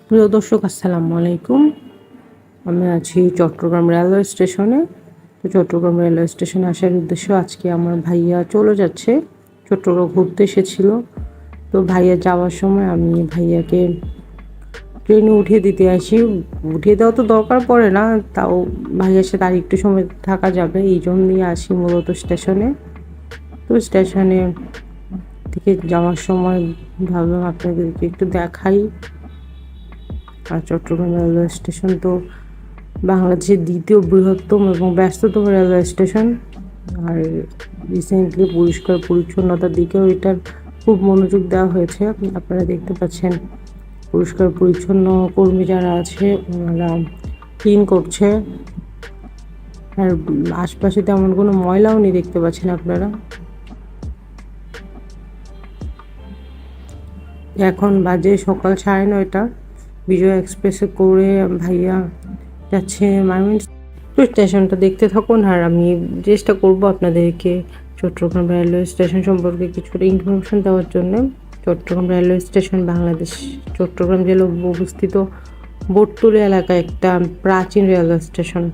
প্রিয় দর্শক, আসসালামু আলাইকুম। আমি আছি চট্টগ্রাম রেলওয়ে স্টেশনে। তো চট্টগ্রাম রেলওয়ে স্টেশনে আসার উদ্দেশ্য আজকে আমার ভাইয়া চলে যাচ্ছে। চট্টগ্রাম ঘুরতে এসেছিল। তো ভাইয়া যাওয়ার সময় আমি ভাইয়াকে ট্রেনে উঠিয়ে দিতে আসি। উঠিয়ে দেওয়া তো দরকার পড়ে না, তাও ভাইয়ার সাথে আর একটু সময় থাকা যাবে, এই জন্যই আসি মূলত স্টেশনে। তো স্টেশনে থেকে যাওয়ার সময় ভাবলাম আপনাদেরকে একটু দেখাই। আর চট্টগ্রাম রেলওয়ে স্টেশন তো বাংলাদেশের দ্বিতীয় বৃহত্তম এবং ব্যস্ততম রেলওয়ে স্টেশন। আর রিসেন্টলি পরিষ্কার পরিচ্ছন্নতার দিকেও এটার খুব মনোযোগ দেওয়া হয়েছে। আপনারা দেখতে পাচ্ছেন পরিষ্কার পরিচ্ছন্ন কর্মী যারা আছে, ওনারা ক্লিন করছে। আর আশপাশে তেমন কোনো ময়লাও নেই দেখতে পাচ্ছেন আপনারা। এখন বাজে সকাল সাড়ে নয়টা। বিজয় এক্সপ্রেসে করে ভাইয়া যাচ্ছে মাইমেন্ট তো স্টেশনটা দেখতে থাকুন আর আমি চেষ্টা করব আপনাদেরকে চট্টগ্রাম রেলওয়ে স্টেশন সম্পর্কে কিছুটা ইনফরমেশন দেওয়ার জন্য। চট্টগ্রাম রেলওয়ে স্টেশন বাংলাদেশ, চট্টগ্রাম জেলা অবস্থিত বটতুলি এলাকায় একটা প্রাচীন রেলওয়ে স্টেশন।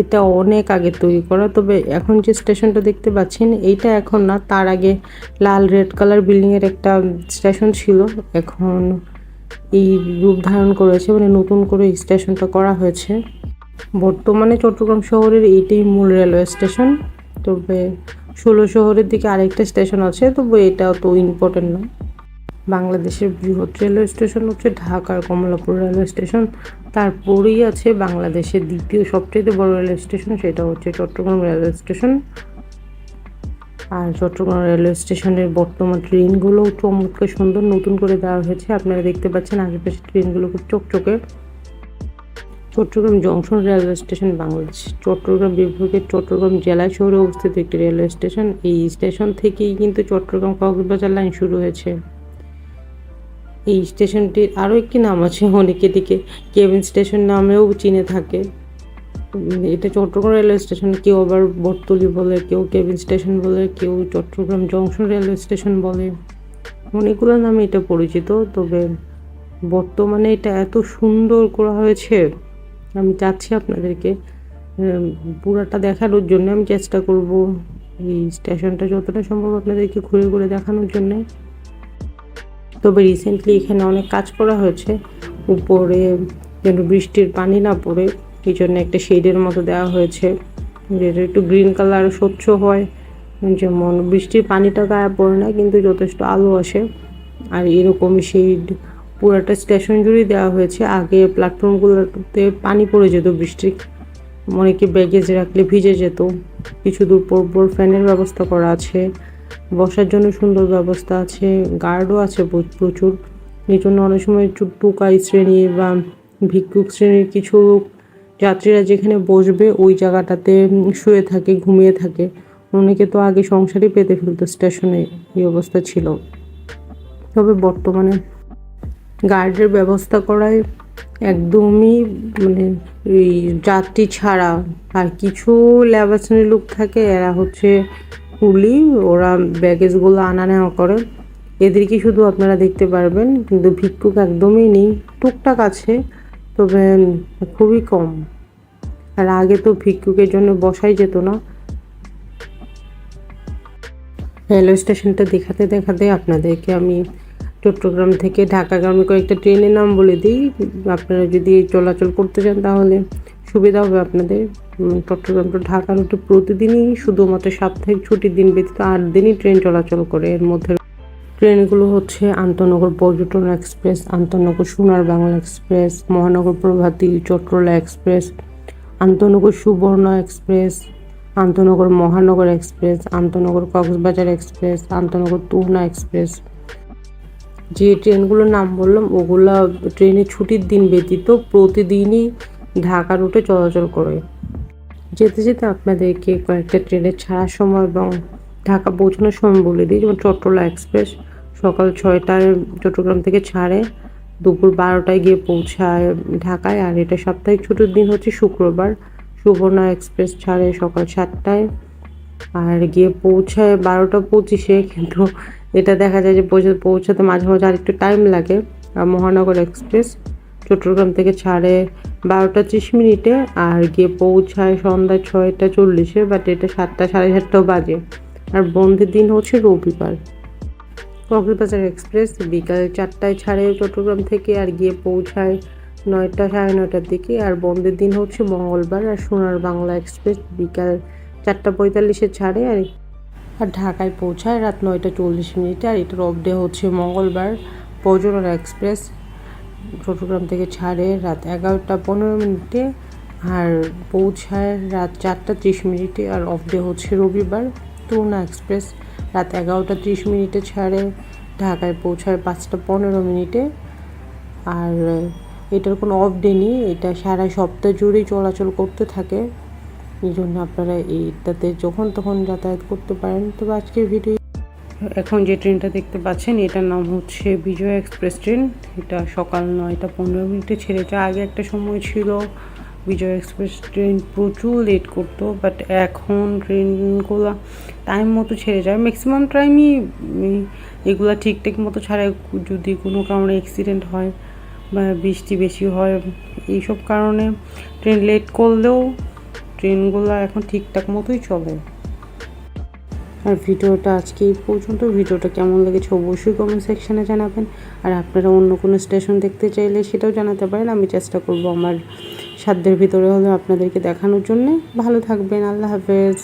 এটা অনেক আগে তৈরি করা, তবে এখন যে স্টেশনটা দেখতে পাচ্ছেন, এইটা এখন না, তার আগে লাল রেড কালার বিল্ডিংয়ের একটা স্টেশন ছিল। এখন এই রূপ ধারণ করেছে মানে নতুন করে স্টেশনটা করা হয়েছে। বর্তমানে চট্টগ্রাম শহরের এইটাই মূল রেলওয়ে স্টেশন। তবে ষোলো শহরের দিকে আরেকটা স্টেশন আছে, তবে এটা তো ইম্পর্টেন্ট না। বাংলাদেশের বৃহৎ রেলওয়ে স্টেশন হচ্ছে ঢাকার কমলাপুর রেলওয়ে স্টেশন। তারপরেই আছে বাংলাদেশের দ্বিতীয় সবচেয়ে বড় রেলওয়ে স্টেশন, সেটা হচ্ছে চট্টগ্রাম রেলওয়ে স্টেশন। আর চট্টগ্রাম রেলওয়ে স্টেশনের বর্তমান ট্রেনগুলোও চমৎকার সুন্দর নতুন করে দেওয়া হয়েছে। আপনারা দেখতে পাচ্ছেন আশেপাশে ট্রেনগুলো খুব চকচকে। Chattogram junction railway station Bangladesh. Chattogram বিভাগের চট্টগ্রাম জেলায় শহরে অবস্থিত একটি রেলওয়ে স্টেশন। এই স্টেশন থেকেই কিন্তু চট্টগ্রাম কক্সবাজার লাইন শুরু হয়েছে। এই স্টেশনটির আরও একটি নাম আছে অনেকে দিকে কেবিন স্টেশন নামেও চিনে থাকে। এটা চট্টগ্রাম রেলওয়ে স্টেশন, কেউ আবার বটতলি বলে, কেউ কেবিন স্টেশন বলে, কেউ চট্টগ্রাম জংশন রেলওয়ে স্টেশন বলে। অনেকগুলো নামে এটা পরিচিত, তবে বর্তমানে এটা এত সুন্দর করা হয়েছে, আমি চাচ্ছি আপনাদেরকে পুরাটা দেখানোর জন্য, আমি চেষ্টা করব এই স্টেশনটা যতটা সম্ভব আপনাদেরকে ঘুরে ঘুরে দেখানোর জন্যে। তবে রিসেন্টলি এখানে অনেক কাজ করা হয়েছে, উপরে যেন বৃষ্টির পানি না পড়ে। এই জন্য একটা শেডের মতো দেওয়া হয়েছে। যেটা একটু গ্রিন কালার স্বচ্ছ হয়। যেমন বৃষ্টির পানিটা গায়ে পড়ে না, কিন্তু যথেষ্ট আলো আসে। আর এরকম শেড পুরাটা স্টেশন জুড়েই দেওয়া হয়েছে। আগে প্ল্যাটফর্মগুলোতে পানি পড়ে যেত বৃষ্টি। অনেকে ব্যাগেজ রাখলে ভিজে যেত। কিছু দূর পর ফ্যানের ব্যবস্থা করা আছে। বসার জন্য সুন্দর ব্যবস্থা আছে। গার্ডও আছে প্রচুর। এই জন্য অনেক সময় টুকাই শ্রেণি বা ভিক্ষুক শ্রেণির কিছু যাত্রীরা যেখানে বসবে, ওই জায়গাটাতে শুয়ে থাকে, ঘুমিয়ে থাকে। অনেকে তো আগে সংসারই পেতে ফেলতো, স্টেশনে এই অবস্থা ছিল। তবে বর্তমানে গার্ডের ব্যবস্থা করায় একদমই মানে এই যাত্রী ছাড়া আর কিছু শ্রেণির লোক থাকে, এরা হচ্ছে কুলি, ওরা ব্যাগেজগুলো আনা নেওয়া করে। এদেরকে শুধু আপনারা দেখতে পারবেন, কিন্তু ভিক্ষুক একদমই নেই। টুকটাক আছে তবে খুবই কম। আর আগে তো ভিক্ষুকের জন্য বসাই যেত না। রেলওয়ে স্টেশনটা দেখাতে দেখাতে আপনাদেরকে আমি চট্টগ্রাম থেকে ঢাকাগামী কয়েকটা ট্রেনের নাম বলে দিই। আপনারা যদি চলাচল করতে চান তাহলে সুবিধা হবে আপনাদের। চট্টগ্রাম টু ঢাকা রুটে প্রতিদিনই শুধুমাত্র সাপ্তাহিক ছুটির দিন ব্যতীত আট দিনই ট্রেন চলাচল করে। এর মধ্যে ট্রেনগুলো হচ্ছে আন্তনগর পর্যটন এক্সপ্রেস, আন্তনগর সোনার বাংলা এক্সপ্রেস, মহানগর প্রভাতী চট্টলা এক্সপ্রেস, আন্তনগর সুবর্ণ এক্সপ্রেস, আন্তনগর মহানগর এক্সপ্রেস, আন্তনগর কক্সবাজার এক্সপ্রেস, আন্তনগর তুহনা এক্সপ্রেস। যে ট্রেনগুলোর নাম বললাম, ওগুলা ট্রেনের ছুটির দিন ব্যতীত প্রতিদিনই ঢাকা রুটে চলাচল করে। যেতে যেতে আপনাদেরকে কয়েকটা ট্রেনের ছাড়ার সময় এবং ঢাকা পৌঁছানোর সময় বলে দিই, যেমন চট্টলা এক্সপ্রেস সকাল ছয়টায় চট্টগ্রাম থেকে ছাড়ে, দুপুর বারোটায় গিয়ে পৌঁছায় ঢাকায়, আর এটা সাপ্তাহিক ছুটির দিন হচ্ছে শুক্রবার। সুবর্ণা এক্সপ্রেস ছাড়ে সকাল সাতটায়, আর গিয়ে পৌঁছায় বারোটা পঁচিশে। কিন্তু এটা দেখা যায় যে পৌঁছাতে পৌঁছাতে মাঝে মাঝে আর একটু টাইম লাগে। আর মহানগর এক্সপ্রেস চট্টগ্রাম থেকে ছাড়ে বারোটা ত্রিশ মিনিটে, আর গিয়ে পৌঁছায় সন্ধ্যা ছয়টা চল্লিশে বাট এটা সাতটা, সাড়ে সাতটাও বাজে। আর বন্ধের দিন হচ্ছে রবিবার। কক্সবাজার এক্সপ্রেস বিকাল চারটায় ছাড়ে চট্টগ্রাম থেকে আর গিয়ে পৌঁছায় নয়টা সাড়ে নয়টার দিকে। আর বন্ধের দিন হচ্ছে মঙ্গলবার আর সোনার বাংলা এক্সপ্রেস বিকাল চারটা পঁয়তাল্লিশে ছাড়ে আর আর ঢাকায় পৌঁছায় রাত নয়টা চল্লিশ মিনিটে। আর এটার অফ ডে হচ্ছে মঙ্গলবার। পর্যটন এক্সপ্রেস চট্টগ্রাম থেকে ছাড়ে রাত এগারোটা পনেরো মিনিটে। আর পৌঁছায় রাত চারটা ত্রিশ মিনিটে। আর অফ ডে হচ্ছে রবিবার। তুর্না এক্সপ্রেস রাত এগারোটা ত্রিশ মিনিটে ছাড়ে, ঢাকায় পৌঁছায় পাঁচটা পনেরো মিনিটে। আর এটার কোনো অফ ডে নেই, এটা সারা সপ্তাহ জুড়েই চলাচল করতে থাকে। এই জন্য আপনারা এইটাতে যখন তখন যাতায়াত করতে পারেন। তবে আজকের ভিডিও এখন যে ট্রেনটা দেখতে পাচ্ছেন, এটার নাম হচ্ছে বিজয় এক্সপ্রেস ট্রেন। এটা সকাল নয়টা পনেরো মিনিটে ছেড়েছে আগে একটা সময় ছিল। বিজয় এক্সপ্রেস ট্রেন প্রচুর লেট করতো বাট এখন ট্রেনগুলো টাইম মতো ছেড়ে যায়। ম্যাক্সিমাম টাইমই এগুলো ঠিকঠাক মতো ছাড়ে যদি কোনো কারণে অ্যাক্সিডেন্ট হয় বা বৃষ্টি বেশি হয়, এইসব কারণে ট্রেন লেট করলেও ট্রেনগুলো এখন ঠিকঠাক মতোই চলে। আর ভিডিওটা আজকে এই পর্যন্ত। ভিডিওটা কেমন লেগেছে অবশ্যই কমেন্ট সেকশানে জানাবেন। আর আপনারা অন্য কোনো স্টেশন দেখতে চাইলে সেটাও জানাতে পারেন। আমি চেষ্টা করব আমার সাধ্যের ভিতরে হলে আপনাদেরকে দেখানোর জন্যে। ভালো থাকবেন। আল্লাহ হাফেজ।